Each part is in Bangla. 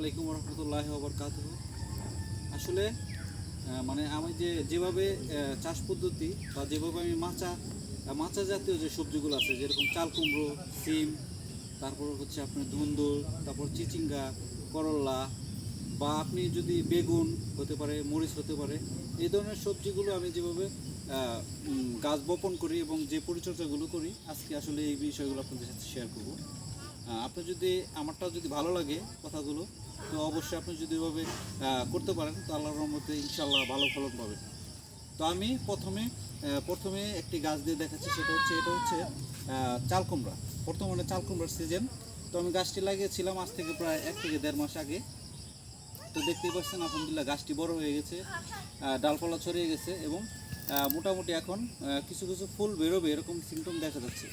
আলাইকুম রহমতুল্লাহ বরকাত আসলে মানে আমি যে, যেভাবে চাষ পদ্ধতি বা যেভাবে আমি মাচা মাচা জাতীয় যে সবজিগুলো আছে, যেরকম চাল কুমড়ো, সিম, তারপর হচ্ছে আপনার ধুন্দুল তারপর চিচিঙ্গা করল্লা বা আপনি যদি বেগুন হতে পারে, মরিচ হতে পারে, এই ধরনের সবজিগুলো আমি যেভাবে গাছ বপন করি এবং যে পরিচর্যাগুলো করি, আজকে আসলে এই বিষয়গুলো আপনাদের সাথে শেয়ার করব। আপনার যদি আমারটা যদি ভালো লাগে কথাগুলো, তো অবশ্যই আপনি যদি এভাবে করতে পারেন, তো আল্লাহর রহমতে ইনশাল্লাহ ভালো ফলন পাবেন। তো আমি প্রথমে প্রথমে একটি গাছ দিয়ে দেখাচ্ছি, সেটা হচ্ছে, এটা হচ্ছে চাল কুমড়া। বর্তমানে চাল কুমড়ার সিজন। তো আমি গাছটি লাগিয়েছিলাম আজ থেকে প্রায় এক থেকে দেড় মাস আগে। তো দেখতেই পাচ্ছেন, আলহামদুলিল্লাহ গাছটি বড় হয়ে গেছে ডালপালা ছড়িয়ে গেছে এবং মোটামুটি এখন কিছু কিছু ফুল বেরোবে, এরকম সিমটম দেখা যাচ্ছে।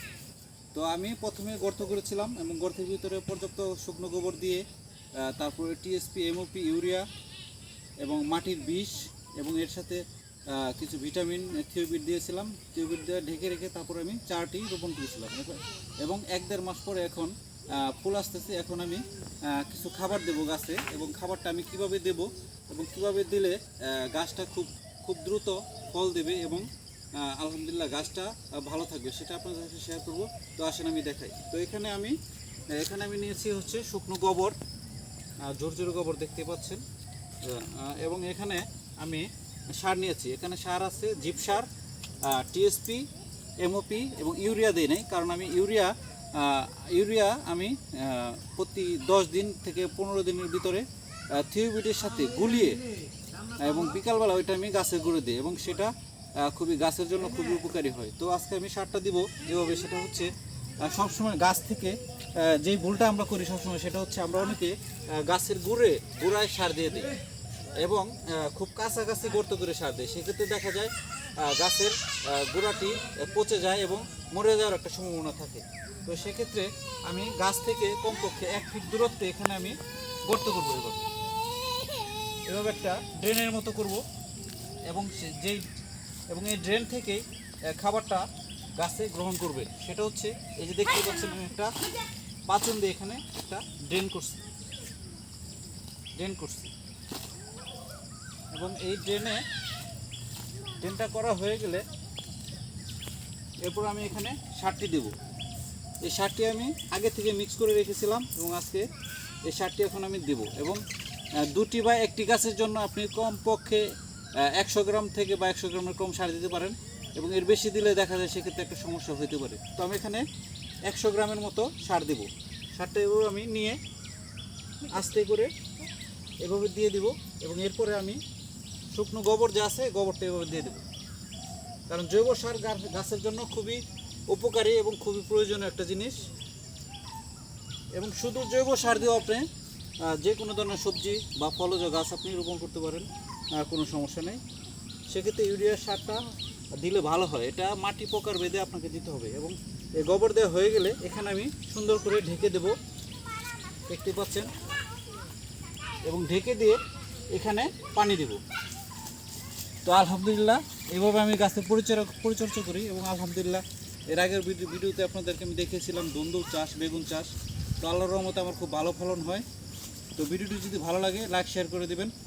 তো আমি প্রথমে গর্ত করেছিলাম এবং গর্তের ভিতরে পর্যাপ্ত শুকনো গোবর দিয়ে তারপরে টিএসপি এমওপি ইউরিয়া এবং মাটির বিষ এবং এর সাথে কিছু ভিটামিন, থিওবিট দিয়েছিলাম। থিওবিট দিয়ে ঢেকে রেখে তারপরে আমি চারটি রোপণ করেছিলাম। এবং এক দেড় মাস পরে এখন ফুল আসতেছে। এখন আমি কিছু খাবার দেবো গাছে এবং খাবারটা আমি কীভাবে দেব এবং কীভাবে দিলে গাছটা খুব খুব দ্রুত ফল দেবে এবং আলহামদুলিল্লাহ, গাছটা ভালো থাকবে, সেটা আপনাদের সাথে শেয়ার করব। তো আসেন আমি দেখাই। তো এখানে আমি এখানে আমি নিয়েছি হচ্ছে শুকনো গোবর জোর জোর গোবর দেখতে পাচ্ছেন। এবং এখানে আমি সার নিয়েছি। এখানে সার আছে জিপ সার টিএসপি, এমওপি এবং ইউরিয়া দিই নাই, কারণ আমি ইউরিয়া ইউরিয়া আমি প্রতি দশ দিন থেকে পনেরো দিনের ভিতরে থিওবিটের সাথে গুলিয়ে, এবং বিকালবেলা ওইটা আমি গাছের গুঁড়ো দিই এবং সেটা খুবই গাছের জন্য খুবই উপকারী হয়। তো আজকে আমি সারটা দিব যেভাবে, সেটা হচ্ছে সবসময় গাছ থেকে যেই ভুলটা আমরা করি সবসময়, সেটা হচ্ছে আমরা অনেকে গাছের গুঁড়ে, গুঁড়ায় সার দিয়ে দিই এবং খুব কাছাকাছি গর্ত করে সার দেয় সেক্ষেত্রে দেখা যায় গাছের গোড়াটি পচে যায় এবং মরে যাওয়ার একটা সম্ভাবনা থাকে। তো সেক্ষেত্রে আমি গাছ থেকে কমপক্ষে এক ফিট দূরত্বে এখানে আমি গর্ত করব এভাবে। এভাবে একটা ড্রেনের মতো করব এবং যেই এবং এই ড্রেন থেকেই খাবারটা গাছে গ্রহণ করবে। সেটা হচ্ছে, এই যে দেখতে পাচ্ছেন একটা পাচন দিয়ে এখানে একটা ড্রেন করছি। ড্রেন করছি। এবং এই ড্রেনে ড্রেনটা করা হয়ে গেলে এরপর আমি এখানে সারটি দেব। এই সারটি আমি আগে থেকে মিক্স করে রেখেছিলাম এবং আজকে এই সারটি এখন আমি দেব। এবং দুটি বা একটি গাছের জন্য আপনি কম পক্ষে একশো গ্রাম থেকে বা একশো গ্রামের কম সার দিতে পারেন এবং এর বেশি দিলে দেখা যায় সেক্ষেত্রে একটা সমস্যা হতে পারে। তো আমি এখানে একশো গ্রামের মতো সার দেব। সারটা এভাবে আমি নিয়ে আস্তে করে এভাবে দিয়ে দিব এবং এরপরে আমি শুকনো গোবর যে আছে, গোবরটা এভাবে দিয়ে দেবো। কারণ জৈব সার গাছের জন্য খুবই উপকারী এবং খুবই প্রয়োজনীয় একটা জিনিস। এবং শুধু জৈব সার দিয়েও আপনি যে কোনো ধরনের সবজি বা ফলজ গাছ আপনি রোপণ করতে পারেন। কোনো সমস্যা নেই। সেক্ষেত্রে ইউরিয়া সারটা দিলে ভালো হয়। এটা মাটি পোকার বেঁধে আপনাকে দিতে হবে এবং এই গোবর দেওয়া হয়ে গেলে এখানে আমি সুন্দর করে ঢেকে দেব। দেখতে পাচ্ছেন? এবং ঢেকে দিয়ে এখানে পানি দেব। তো আলহামদুলিল্লাহ এইভাবে আমি গাছের পরিচর্যা পরিচর্যা করি এবং আলহামদুলিল্লাহ, এর আগের ভিডিও ভিডিওতে আপনাদেরকে আমি দেখিয়েছিলাম দুন্দুল চাষ, বেগুন চাষ। তো আল্লাহর রহমতে আমার খুব ভালো ফলন হয়। তো ভিডিওটি যদি ভালো লাগে, লাইক, শেয়ার করে দেবেন।